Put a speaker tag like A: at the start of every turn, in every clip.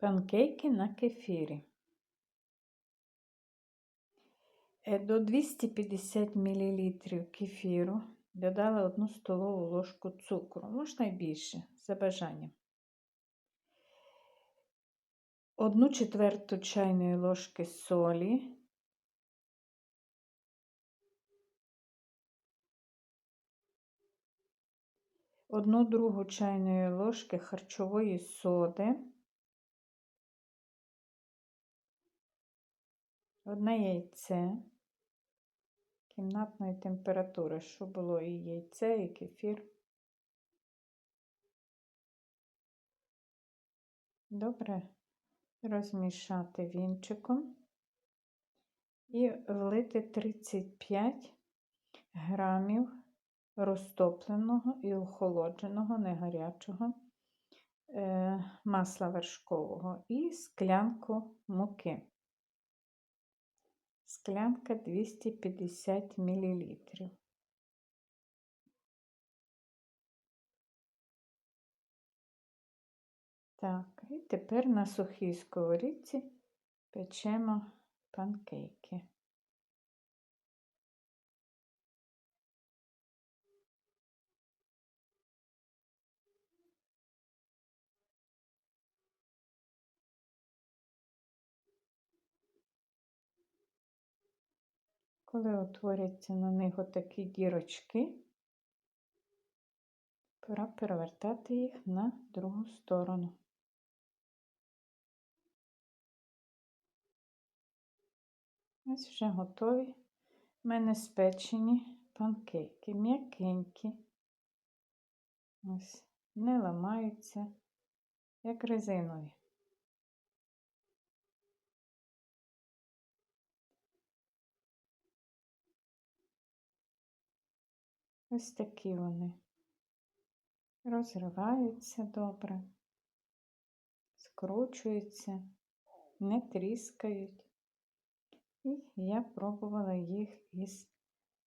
A: Панкейки на кефірі. Е, До 250 мл кефіру додала 1 столову ложку цукру, можна й більше, за бажанням. 1 четверту чайної ложки солі. Одну другу чайної ложки харчової соди. Одне яйце кімнатної температури, що було? І яйце, і кефір. Добре. Розмішати вінчиком. І влити 35 грамів розтопленого і охолодженого, не гарячого е, масла вершкового і склянку муки склянка 250 мл. Так, і тепер на сухій сковорідці печемо панкейки. Коли утворяться на них отакі дірочки, пора перевертати їх на другу сторону. Ось вже готові в мене спечені панкейки, м'якенькі, ось, не ламаються, як резинові. Ось такі вони. Розриваються добре, скручуються, не тріскають. І я пробувала їх із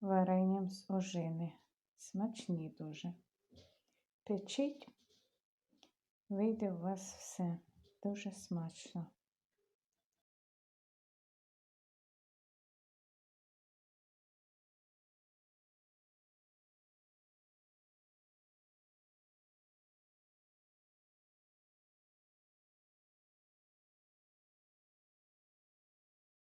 A: варенням з ожини. Смачні дуже. Печіть, вийде у вас все дуже смачно.